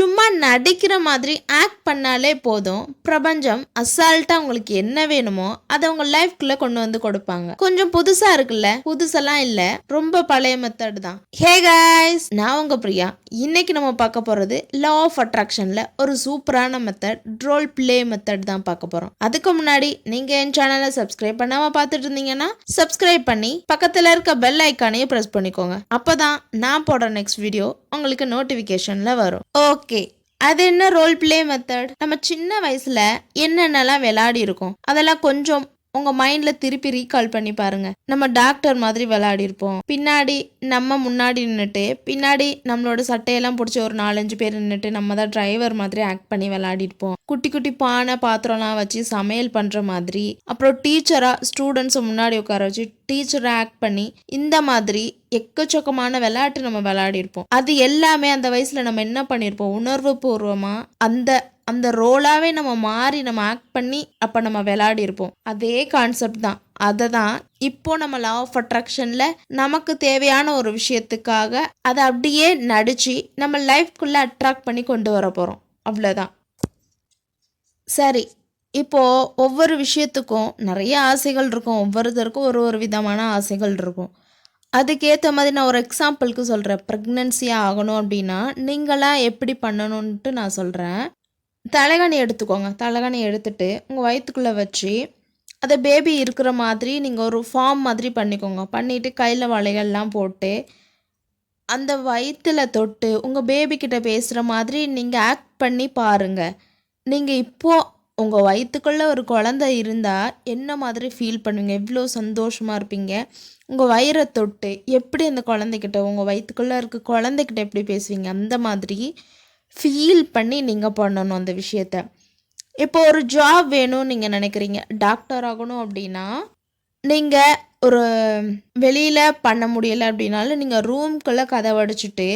சும்மா நடிக்கிற மாதிரி ஆக்ட் பண்ணாலே போதும். பிரபஞ்சம் அசால்ட்டாக உங்களுக்கு என்ன வேணுமோ அதை உங்க லைஃப்குள்ள கொண்டு வந்து கொடுப்பாங்க. கொஞ்சம் புதுசா இருக்குல்ல? புதுசெல்லாம் இல்ல. ரொம்ப பழைய மெத்தட் தான். ஹே கைஸ் நான் உங்க பிரியா. இன்னைக்கு நம்ம பார்க்க போறது லா ஆஃப் அட்ராக்ஷன்ல ஒரு சூப்பரான மெத்தட் ரோல் ப்ளே மெத்தட் தான் பார்க்க போறோம். அதுக்கு முன்னாடி நீங்க என் சேனலை சப்ஸ்கிரைப் பண்ணாம பார்த்துட்டு இருந்தீங்கன்னா சப்ஸ்கிரைப் பண்ணி பக்கத்துல இருக்க பெல் ஐக்கானையும் பிரஸ் பண்ணிக்கோங்க. அப்பதான் நான் போடுற நெக்ஸ்ட் வீடியோ உங்களுக்கு நோட்டிஃபிகேஷனில் வரும். Okay okay. அது என்ன ரோல் ப்ளே மெத்தட் நம்ம சின்ன வயசுல என்னென்னலாம் விளையாடி இருக்கோம்? அதெல்லாம் கொஞ்சம் உங்க மைண்ட்ல திருப்பி ரீகால் பண்ணி பாருங்க. நம்ம டாக்டர் மாதிரி விளையாடி இருப்போம். பின்னாடி நம்ம முன்னாடி நின்றுட்டு பின்னாடி நம்மளோட சட்டையெல்லாம் பிடிச்சி ஒரு நாலஞ்சு பேர் நின்றுட்டு நம்ம தான் டிரைவர் மாதிரி ஆக்ட் பண்ணி விளையாடி இருப்போம். குட்டி குட்டி பானை பாத்திரம்லாம் வச்சு சமையல் பண்ற மாதிரி அப்புறம் டீச்சரா ஸ்டூடெண்ட்ஸை முன்னாடி உட்கார வச்சு டீச்சரை ஆக்ட் பண்ணி இந்த மாதிரி எக்கச்சக்கமான விளையாட்டு நம்ம விளையாடிருப்போம். அது எல்லாமே அந்த வயசுல நம்ம என்ன பண்ணியிருப்போம் உணர்வு பூர்வமா அந்த அந்த ரோலாவே நம்ம மாறி நம்ம ஆக்ட் பண்ணி அப்போ நம்ம விளையாடிருப்போம். அதே கான்செப்ட் தான். அதை தான் இப்போ நம்ம லா ஆஃப் அட்ராக்ஷனில் நமக்கு தேவையான ஒரு விஷயத்துக்காக அதை அப்படியே நடிச்சு நம்ம லைஃப்குள்ளே அட்ராக்ட் பண்ணி கொண்டு வர போகிறோம் அவ்வளோதான் சரி. இப்போ ஒவ்வொரு விஷயத்துக்கும் நிறைய ஆசைகள் இருக்கும். ஒவ்வொருத்தருக்கும் ஒரு ஒரு விதமான ஆசைகள் இருக்கும். அதுக்கேற்ற மாதிரி நான் ஒரு எக்ஸாம்பிளுக்கு சொல்கிறேன் ப்ரெக்னென்சியாக ஆகணும் அப்படின்னா நீங்களாம் எப்படி பண்ணணுன்ட்டு நான் சொல்கிறேன் தலைகாணி எடுத்துக்கோங்க. தலைகாணி எடுத்துட்டு உங்கள் வயிற்றுக்குள்ளே வச்சு அதை பேபி இருக்கிற மாதிரி நீங்கள் ஒரு ஃபார்ம் மாதிரி பண்ணிக்கோங்க. பண்ணிவிட்டு கையில் வளையல்லாம் போட்டு அந்த வயிற்றில் தொட்டு உங்கள் பேபிக்கிட்ட பேசுகிற மாதிரி நீங்கள் ஆக்ட் பண்ணி பாருங்கள் நீங்கள் இப்போது உங்கள் வயிற்றுக்குள்ளே ஒரு குழந்தை இருந்தால் என்ன மாதிரி ஃபீல் பண்ணுவீங்க? எவ்வளோ சந்தோஷமாக இருப்பீங்க? உங்கள் வயிறை தொட்டு எப்படி அந்த குழந்தைக்கிட்ட உங்கள் வயிற்றுக்குள்ளே இருக்க குழந்தைக்கிட்ட எப்படி பேசுவீங்க? அந்த மாதிரி ஃபீல் பண்ணி நீங்கள் பண்ணணும் அந்த விஷயத்த. இப்போ ஒரு ஜாப் வேணும்னு நீங்கள் நினைக்கிறீங்க. டாக்டர் ஆகணும் அப்படின்னா நீங்கள் ஒரு வெளியில் பண்ண முடியலை அப்படின்னாலும் நீங்கள் ரூம்குள்ளே கதவடைச்சிட்டு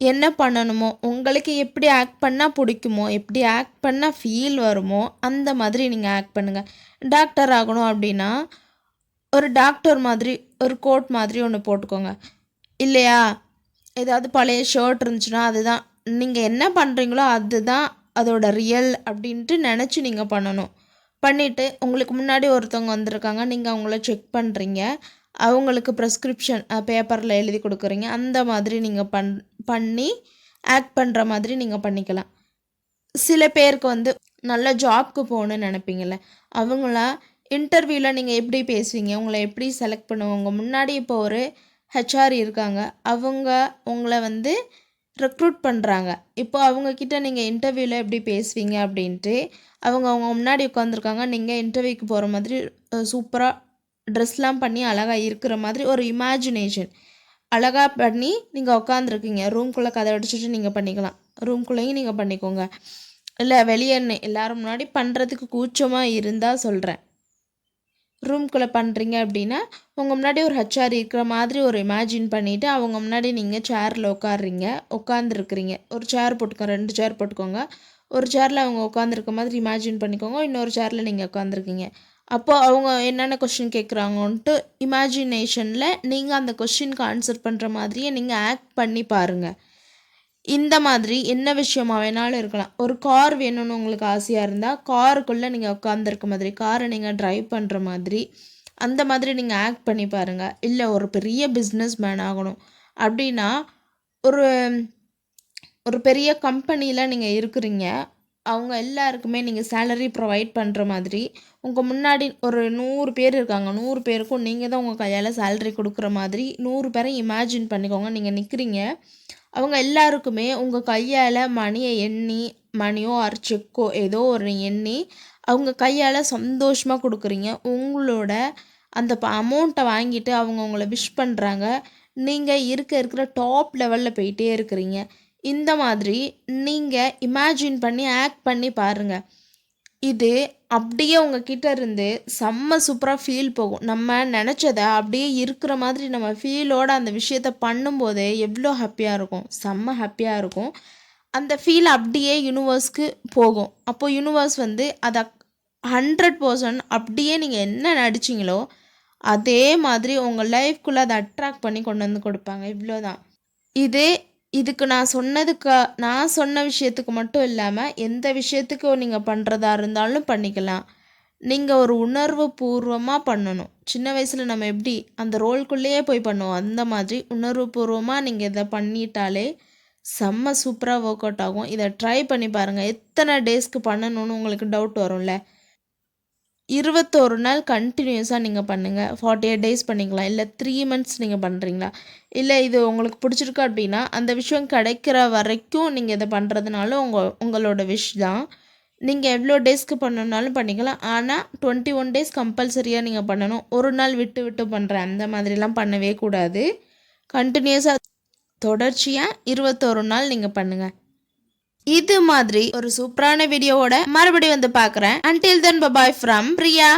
என்ன பண்ணணுமோ உங்களுக்கு எப்படி ஆக்ட் பண்ணால் பிடிக்குமோ எப்படி ஆக்ட் பண்ணால் ஃபீல் வருமோ அந்த மாதிரி நீங்கள் ஆக்ட் பண்ணுங்கள் டாக்டர் ஆகணும் அப்படின்னா ஒரு டாக்டர் மாதிரி ஒரு கோட் மாதிரி ஒன்று போட்டுக்கோங்க. இல்லையா? ஏதாவது பழைய ஷர்ட் இருந்துச்சுன்னா அதுதான். நீங்கள் என்ன பண்ணுறீங்களோ அதுதான் அதோட ரியல் அப்படின்ட்டு நினச்சி நீங்கள் பண்ணணும். பண்ணிவிட்டு உங்களுக்கு முன்னாடி ஒருத்தவங்க வந்திருக்காங்க நீங்கள் அவங்கள செக் பண்ணுறீங்க அவங்களுக்கு ப்ரெஸ்கிரிப்ஷன் பேப்பரில் எழுதி கொடுக்குறீங்க. அந்த மாதிரி நீங்கள் பண் பண்ணி ஆக்ட் பண்ணுற மாதிரி நீங்கள் பண்ணிக்கலாம். சில பேருக்கு வந்து நல்ல ஜாப்க்கு போகணுன்னு நினைப்பீங்கள்ல அவங்களாம் இன்டர்வியூவில் நீங்கள் எப்படி பேசுவீங்க? உங்களை எப்படி செலக்ட் பண்ணுவாங்க? முன்னாடி இப்போ ஒரு ஹெச்ஆர் இருக்காங்க. அவங்க உங்களை வந்து ரெக்ரூட் பண்ணுறாங்க இப்போ அவங்கக்கிட்ட நீங்கள் இன்டர்வியூவில் எப்படி பேசுவீங்க அப்படின்ட்டு அவங்க அவங்க முன்னாடி உட்காந்துருக்காங்க நீங்கள் இன்டர்வியூக்கு போகிற மாதிரி சூப்பராக ட்ரெஸ்லாம் பண்ணி அழகாக இருக்கிற மாதிரி ஒரு இமேஜினேஷன் அழகாக பண்ணி நீங்கள் உட்காந்துருக்கீங்க ரூம்குள்ளே கதை அடிச்சுட்டு நீங்கள் பண்ணிக்கலாம். ரூம்குள்ளேயும் நீங்கள் பண்ணிக்கோங்க. இல்லை வெளியே எல்லாரும் முன்னாடி பண்ணுறதுக்கு கூச்சமாக இருந்தால் சொல்கிறேன் ரூம்குள்ளே பண்ணுறீங்க அப்படின்னா உங்கள் முன்னாடி ஒரு ஹச்ஆர் இருக்கிற மாதிரி ஒரு இமேஜின் பண்ணிவிட்டு அவங்க முன்னாடி நீங்கள் சேரில் உட்காடுறீங்க உட்காந்துருக்குறீங்க ஒரு சேர் போட்டுக்கோங்க ரெண்டு சேர் போட்டுக்கோங்க. ஒரு சேரில் அவங்க உட்காந்துருக்க மாதிரி இமேஜின் பண்ணிக்கோங்க. இன்னொரு சேரில் நீங்கள் உட்காந்துருக்கீங்க அப்போ அவங்க என்னென்ன கொஷின் கேட்குறாங்கன்ட்டு இமேஜினேஷனில் நீங்கள் அந்த கொஷினுக்கு ஆன்சர் பண்ணுற மாதிரியே நீங்கள் ஆக்ட் பண்ணி பாருங்கள் இந்த மாதிரி என்ன விஷயமா வேணாலும் இருக்கலாம். ஒரு கார் வேணும்னு உங்களுக்கு ஆசையாக இருந்தால் காருக்குள்ளே நீங்கள் உட்காந்துருக்க மாதிரி காரை நீங்கள் ட்ரைவ் பண்ணுற மாதிரி அந்த மாதிரி நீங்கள் ஆக்ட் பண்ணி பாருங்கள் இல்லை ஒரு பெரிய பிஸ்னஸ் மேன் ஆகணும். அப்படின்னா ஒரு ஒரு பெரிய கம்பெனியில் நீங்கள் இருக்கிறீங்க. அவங்க எல்லாருக்குமே நீங்கள் சேலரி ப்ரொவைட் பண்ணுற மாதிரி உங்கள் முன்னாடி ஒரு நூறு பேர் இருக்காங்க நூறு பேருக்கும் நீங்கள் தான் உங்கள் கையால் சேலரி கொடுக்குற மாதிரி நூறு பேரை இமேஜின் பண்ணிக்கோங்க நீங்கள் நிற்கிறீங்க அவங்க எல்லாருக்குமே உங்கள் கையால் மணியை எண்ணி மணியோ ஆர் செக்கோ ஏதோ ஒரு எண்ணி அவங்க கையால் சந்தோஷமாக கொடுக்குறீங்க. உங்களோட அந்த அமௌண்ட்டை வாங்கிட்டு அவங்க உங்களை விஷ் பண்ணுறாங்க நீங்கள் இருக்க இருக்கிற டாப் லெவலில் போயிட்டே இருக்கிறீங்க. இந்த மாதிரி நீங்கள் இமேஜின் பண்ணி ஆக்ட் பண்ணி பாருங்கள் இது அப்படியே உங்ககிட்ட இருந்து செம்ம சூப்பராக ஃபீல் போகும். நம்ம நினச்சதை அப்படியே இருக்கிற மாதிரி நம்ம ஃபீலோட அந்த விஷயத்த பண்ணும்போதே எவ்வளோ ஹாப்பியாக இருக்கும். செம்ம ஹாப்பியாக இருக்கும். அந்த ஃபீல் அப்படியே யூனிவர்ஸ்க்கு போகும். அப்போது யூனிவர்ஸ் வந்து அதை ஹண்ட்ரட் பர்சன்ட் அப்படியே நீங்கள் என்ன நடிச்சிங்களோ அதே மாதிரி உங்கள் லைஃப்குள்ளே அதை அட்ராக்ட் பண்ணி கொண்டு வந்து கொடுப்பாங்க. இவ்வளோதான். இது இதுக்கு நான் சொன்னதுக்கு நான் சொன்ன விஷயத்துக்கு மட்டும் இல்லாமல் எந்த விஷயத்துக்கு நீங்கள் பண்ணுறதா இருந்தாலும் பண்ணிக்கலாம். நீங்கள் ஒரு உணர்வு பூர்வமாக பண்ணணும். சின்ன வயசில் நம்ம எப்படி அந்த ரோல்குள்ளேயே போய் பண்ணுவோம். அந்த மாதிரி உணர்வு பூர்வமாக நீங்கள் இதை பண்ணிட்டாலே செம்ம சூப்பராக ஒர்க் அவுட் ஆகும். இதை ட்ரை பண்ணி பாருங்கள் எத்தனை டேஸ்க்கு பண்ணணும்னு உங்களுக்கு டவுட் வரும்ல? இருபத்தோரு நாள் கண்டினியூஸாக நீங்கள் பண்ணுங்கள் ஃபார்ட்டி எயிட் டேஸ் பண்ணிக்கலாம். இல்லை த்ரீ மந்த்ஸ் நீங்கள் பண்ணுறீங்களா இல்லை இது உங்களுக்கு பிடிச்சிருக்கு அப்படின்னா அந்த விஷயம் கிடைக்கிற வரைக்கும் நீங்கள் இதை பண்ணுறதுனால உங்கள் உங்களோட விஷ் தான். நீங்கள் எவ்வளோ டேஸ்க்கு பண்ணணுனாலும் பண்ணிக்கலாம். ஆனால் டுவெண்ட்டி ஒன் டேஸ் கம்பல்சரியாக நீங்கள் பண்ணணும். ஒரு நாள் விட்டு விட்டு பண்ணுறேன் அந்த மாதிரிலாம் பண்ணவே கூடாது. கண்டினியூஸாக தொடர்ச்சியாக இருபத்தோரு நாள் நீங்கள் பண்ணுங்கள் இது மாதிரி ஒரு சூப்பரான வீடியோவோட மறுபடியும் வந்து பாக்குறேன் until then bye bye from Priya.